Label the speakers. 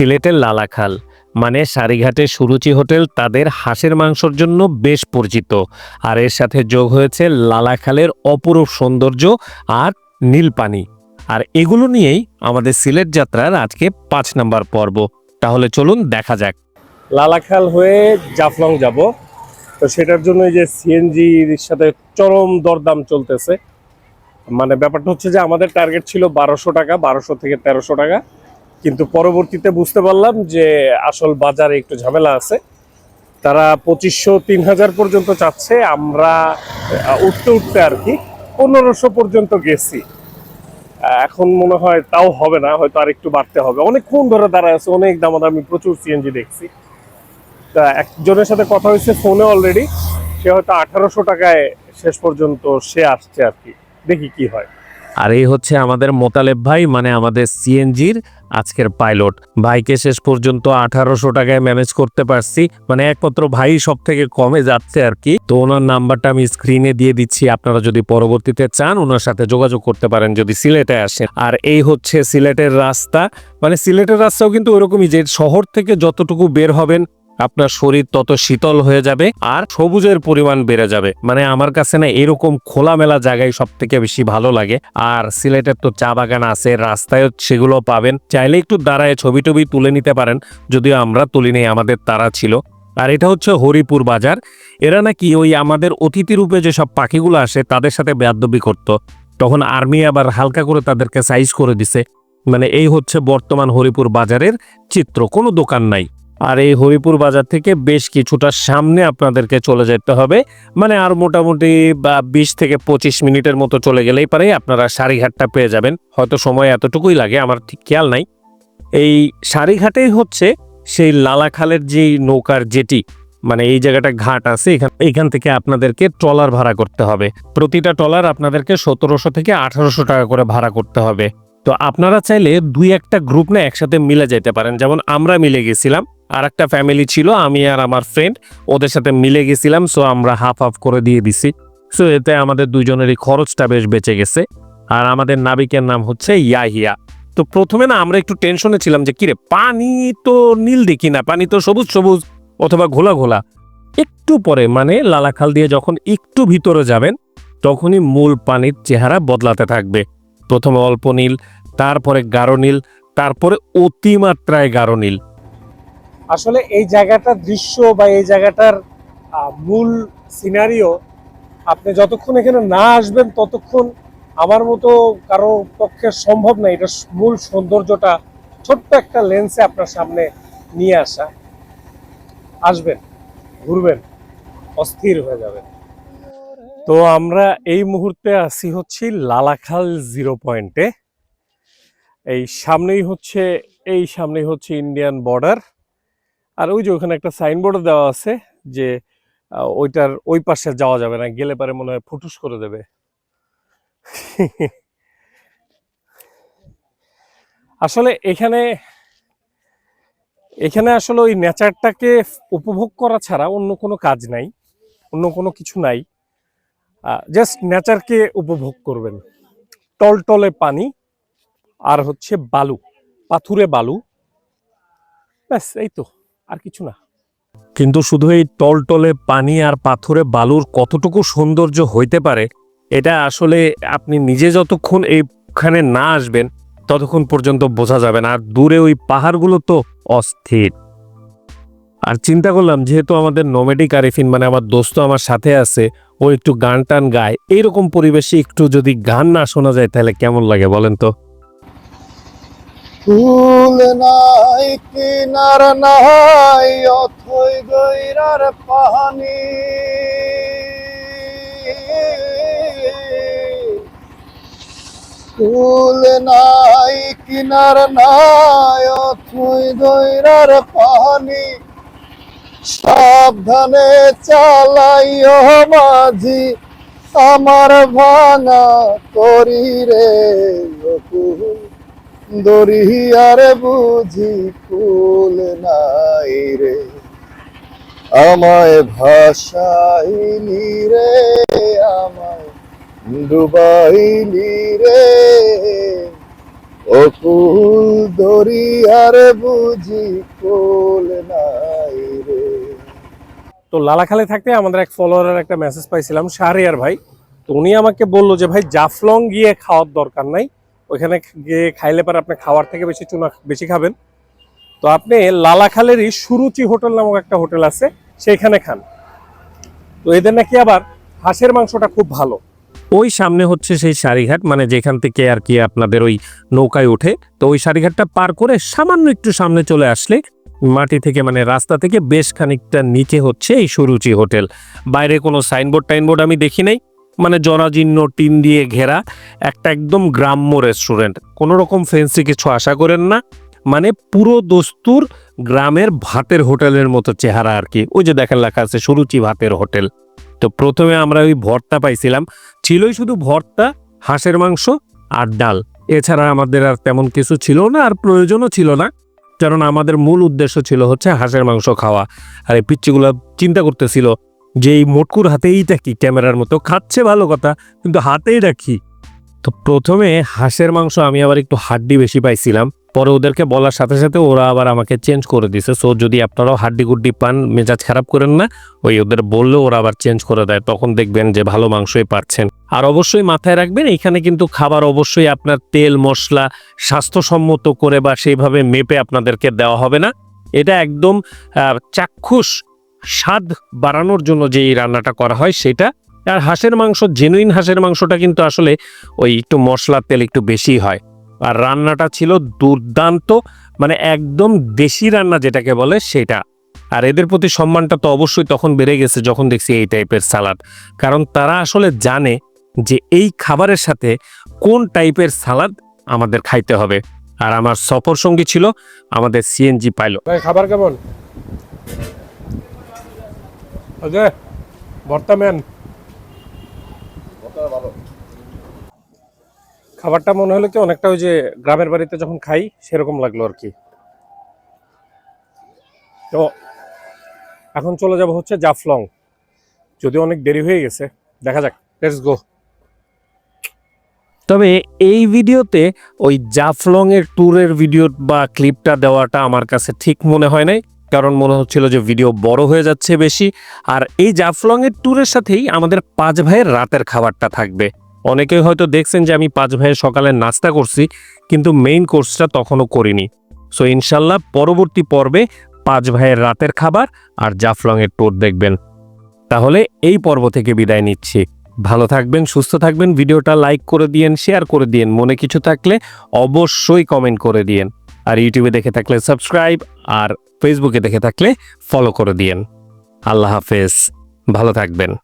Speaker 1: সিলেটের লালাখাল। মানে সারিঘাটের সুরুচি হোটেল তাদের হাঁসের মাংসর জন্য বেশ পরিচিত। আর এর সাথে যোগ হয়েছে লালাখালের অপরূপ সৌন্দর্য আর নীল পানি আর এগুলো নিয়েই আমাদের সিলেট যাত্রার আজকে পাঁচ নাম্বার পর্ব। তাহলে চলুন দেখা যাক।
Speaker 2: লালাখাল হয়ে জাফলং যাব। তো সেটার জন্য যে সিএনজির সাথে চরম দরদাম চলতেছে। মানে ব্যাপারটা হচ্ছে যে আমাদের টার্গেট ছিল বারোশো টাকা, বারোশো থেকে তেরোশো টাকা। কিন্তু পরবর্তীতে বুঝতে পারলাম যে আসল বাজারে একটু ঝামেলা আছে। তারা পঁচিশশো, তিন হাজার পর্যন্ত চাচ্ছে। আমরা উঠতে উঠতে আর কি পনেরোশো পর্যন্ত গেছি। এখন মনে হয় তাও হবে না, হয়তো আর একটু বাড়তে হবে। অনেকক্ষণ ধরে দাঁড়ায় আছে, অনেক দামাদামি, প্রচুর সিএনজি দেখছি। তা একজনের সাথে কথা হয়েছে ফোনে অলরেডি সে হয়তো আঠারোশো টাকায় শেষ পর্যন্ত সে আসছে আর কি। দেখি কি হয়।
Speaker 1: আর এই হচ্ছে আমাদের মোতালেব ভাই মানে আমাদের সিএনজির আজকের পাইলট। ভাইকে শেষ পর্যন্ত আঠারোশো টাকায় ম্যানেজ করতে পারছি। মানে একমাত্র ভাই সব থেকে কমে যাচ্ছে আর কি। তো ওনার নাম্বারটা আমি স্ক্রিনে দিয়ে দিচ্ছি। আপনারা যদি পরবর্তীতে চান, ওনার সাথে যোগাযোগ করতে পারেন যদি সিলেটে আসেন। আর এই হচ্ছে সিলেটের রাস্তা। মানে সিলেটের রাস্তাও কিন্তু ওরকমই যে শহর থেকে যতটুকু বের হবেন আপনার শরীর তত শীতল হয়ে যাবে আর সবুজের পরিমাণ বেড়ে যাবে। মানে আমার কাছে না এরকম খোলামেলা জায়গায় সব থেকে বেশি ভালো লাগে। আর সিলেটের তো চা বাগান আছে রাস্তায় সেগুলো পাবেন। চাইলে একটু দাঁড়ায় ছবি টবি তুলে নিতে পারেন, যদিও আমরা তুলি নেই আমাদের তারা ছিল। আর এটা হচ্ছে হরিপুর বাজার। এরা নাকি ওই আমাদের অতিথি রূপে যেসব পাখিগুলো আসে, তাদের সাথে বেয়াদবি করত। তখন আর্মি আবার হালকা করে তাদেরকে সাইজ করে দিছে। মানে এই হচ্ছে বর্তমান হরিপুর বাজারের চিত্র, কোনো দোকান নাই। আর এই হরিপুর বাজার থেকে বেশ কিছুটা সামনে আপনাদেরকে চলে যেতে হবে। মানে আর মোটামুটি বা বিশ থেকে পঁচিশ মিনিটের মতো চলে গেলেই পারে, আপনারা সারিঘাটটা পেয়ে যাবেন। হয়তো সময় এতটুকুই লাগে, আমার ঠিক খেয়াল নাই। এই সারিঘাটেই হচ্ছে সেই লালাখালের যে নৌকার জেটি মানে এই জায়গাটা ঘাট আছে, এখান এখান থেকে আপনাদেরকে ট্রলার ভাড়া করতে হবে। প্রতিটা ট্রলার আপনাদেরকে সতেরোশো থেকে আঠারোশো টাকা করে ভাড়া করতে হবে। তো আপনারা চাইলে দুই একটা গ্রুপ না একসাথে মিলে যেতে পারেন। যেমন আমরা মিলে গেছিলাম আর একটা ফ্যামিলি ছিল, আমি আর আমার ফ্রেন্ড ওদের সাথে মিলে গেছিলাম সো আমরা হাফ হাফ করে দিয়ে দিছি। সো এতে আমাদের দুজনেরই খরচটা বেশ বেঁচে গেছে। আর আমাদের নাবিকের নাম হচ্ছে ইয়াহিয়া। তো প্রথমে না আমরা একটু টেনশনে ছিলাম যে, কিরে, পানি তো নীল দেখি না, পানি তো সবুজ সবুজ অথবা ঘোলা ঘোলা। একটু পরে মানে লালাখাল দিয়ে যখন একটু ভিতরে যাবেন, তখনই মূল পানির চেহারা বদলাতে থাকবে। প্রথমে অল্প নীল, তারপরে গাঢ় নীল, তারপরে অতিমাত্রায় গাঢ় নীল।
Speaker 2: আসলে এই জায়গাটার দৃশ্য বা এই জায়গাটার মূল সিনারিও আপনি যতক্ষণ এখানে না আসবেন ততক্ষণ আমার মতো কারও পক্ষে সম্ভব না। এটা মূল সৌন্দর্যটা ছোট্ট একটা লেন্সে আপনার সামনে নিয়ে আসা। আসবেন, ঘুরবেন, অস্থির হয়ে যাবেন। তো আমরা এই মুহূর্তে আছি হচ্ছে লালাখাল জিরো পয়েন্টে। এই সামনেই হচ্ছে, এই সামনেই হচ্ছে ইন্ডিয়ান বর্ডার আর ওই যে ওখানে একটা সাইনবোর্ড দেওয়া আছে যে ওইটার ওই পাশে যাওয়া যাবে না, গেলে পারে মনে হয় ফুটুস করে দেবে। আসলে এখানে এখানে আসলে ওই নেচারটাকে উপভোগ করা ছাড়া অন্য কোনো কাজ নাই, অন্য কোনো কিছু নাই। জাস্ট নেচারকে উপভোগ করবেন। টলটলে পানি, আর হচ্ছে বালু, পাথুরে বালু। ব্যাস, এই তো। আর কিছু না।
Speaker 1: কিন্তু শুধু এই টলটলে পানি আর পাথরে বালুর কতটুকু সৌন্দর্য হইতে পারে, এটা আসলে আপনি নিজে যতক্ষণ এইখানে না আসবেন, ততক্ষণ পর্যন্ত বোঝা যাবে না। আর দূরে ওই পাহাড়গুলো তো অস্থির। আর চিন্তা করলাম, যেহেতু আমাদের নোমেডিক আরিফিন মানে আমার দোস্ত আমার সাথে আছে, ও একটু গান টান গায়, এইরকম পরিবেশে একটু যদি গান না শোনা যায়, তাহলে কেমন লাগে বলেন তো?
Speaker 3: ফুল নাই, কিনার নাই, অথই গৈরার পাহানি। ফুল নাই, কিনার নাই, অথই গৈরার পাহানি। সাবধানে চালাইও মাঝি, আমার ভাঙা করি রে দরিয়ার বুঝি ফুল নাই রে। আমায় ভাসাইলি রে, আমায় ডুবাইলি রে। অকুল দরিয়ারে বুঝি কোল নাই রে।
Speaker 2: তো লালাখালে থাকতে আমাদের এক ফলোয়ারের একটা মেসেজ পাইছিলাম, শাহরিয়ার ভাই। তো উনি আমাকে বলল যে, ভাই, জাফলং গিয়ে খাওয়ার দরকার নাই। ওইখানে গিয়ে খাইলে পরে আপনি খাওয়ার থেকে বেশি চুনা বেশি খাবেন। তো আপনি লালাখালেরই সুরুচি হোটেল নামক একটা হোটেল আছে, সেইখানে খান। তো এদের নাকি আবার হাঁসের মাংসটা খুব ভালো।
Speaker 1: ওই সামনে হচ্ছে সেই সারিঘাট মানে যেখান থেকে আর কি আপনাদের ওই নৌকায় ওঠে। তো ওই সারিঘাটটা পার করে সামান্য একটু সামনে চলে আসলে মাটি থেকে মানে রাস্তা থেকে বেশ খানিকটা নিচে হচ্ছে এই সুরুচি হোটেল। বাইরে কোনো সাইনবোর্ড, টাইনবোর্ড আমি দেখি নাই। মানে জরাজীর্ণ টিন দিয়ে ঘেরা একটা একদম গ্রাম্য রেস্টুরেন্ট কোনো রকম ফেন্সি কিছু আশা করেন না। মানে পুরো দস্তুর গ্রামের ভাতের হোটেলের মতো চেহারা আর কি। ওই যে দেখেন লেখা আছে, সুরুচি ভাতের হোটেল। তো প্রথমে আমরা ওই ভর্তা পাইছিলাম। ছিলই শুধু ভর্তা, হাঁসের মাংস আর ডাল। এছাড়া আমাদের আর তেমন কিছু ছিল না আর প্রয়োজনও ছিল না। কারণ আমাদের মূল উদ্দেশ্য ছিল হচ্ছে হাঁসের মাংস খাওয়া। আর এই পিচ্ছিগুলো চিন্তা করতেছিল যে এই মোটকুর হাতে এইটা কি? ক্যামেরার মতো খাচ্ছে ভালো কথা, কিন্তু হাতেই রাখি তো প্রথমে হাঁসের মাংস আমি আবার একটু হাড্ডি বেশি পাইছিলাম। পরে ওদেরকে বলার সাথে সাথে ওরা আবার আমাকে চেঞ্জ করে দিছে। সো যদি আপনারাও হাড্ডি গুড্ডি পান, মেজাজ খারাপ করেন না, ওই ওদের বললে ওরা আবার চেঞ্জ করে দেয়। তখন দেখবেন যে ভালো মাংসই পাচ্ছেন। আর অবশ্যই মাথায় রাখবেন, এখানে কিন্তু খাবার অবশ্যই আপনার তেল, মশলা, স্বাস্থ্যসম্মত করে বা সেইভাবে মেপে আপনাদেরকে দেওয়া হবে না। এটা একদম চাক্ষুষ স্বাদ বাড়ানোর জন্য যে এই রান্নাটা করা হয় সেটা। আর হাঁসের মাংস জেনুইন হাঁসের মাংসটা কিন্তু আসলে ওই একটু মশলার তেল একটু বেশি হয়। আর রান্নাটা ছিল দুর্দান্ত মানে একদম দেশি রান্না যেটাকে বলে সেটা। আর এদের প্রতি সম্মানটা তো অবশ্যই তখন বেড়ে গেছে যখন দেখছি এই টাইপের সালাদ। কারণ তারা আসলে জানে যে এই খাবারের সাথে কোন টাইপের সালাদ আমাদের খাইতে হবে। আর আমার সফর সঙ্গী ছিল আমাদের সিএনজি পাইলট
Speaker 2: খাবার কেমন? ভর্তা ম্যান খাবারটা মনে হলো কি অনেকটা ওই যে গ্রামের বাড়িতে যখন খাই সেরকম লাগল আর কি। তো এখন চলে যাব হচ্ছে জাফলং। যদি অনেক দেরি হয়ে গেছে। দেখা যাক। লেটস গো
Speaker 1: তবে এই ভিডিওতে ওই জাফলং এর ট্যুরের ভিডিও বা ক্লিপটা দেওয়াটা আমার কাছে ঠিক মনে হয় নাই। কারণ মনে হচ্ছিল যে ভিডিও বড় হয়ে যাচ্ছে বেশি। আর এই জাফলং এর ট্যুরের সাথেই আমাদের পাঁচ ভাইয়ের রাতের খাবারটা থাকবে। অনেকেই হয়তো দেখছেন যে আমি পাঁচ ভাইয়ের সকালে নাস্তা করছি, কিন্তু মেইন কোর্সটা তখনও করিনি। সো ইনশাল্লাহ পরবর্তী পর্বে পাঁচ ভাইয়ের রাতের খাবার আর জাফলং এর ট্যুর দেখবেন। তাহলে এই পর্ব থেকে বিদায় নিচ্ছি। ভালো থাকবেন, সুস্থ থাকবেন, ভিডিওটা লাইক করে দিয়েন শেয়ার করে দিয়েন, মনে কিছু থাকলে অবশ্যই কমেন্ট করে দিয়েন। আর ইউটিউবে দেখে থাকলে সাবস্ক্রাইব আর ফেসবুকে দেখে থাকলে ফলো করে দিয়েন। আল্লাহ হাফেজ। ভালো থাকবেন।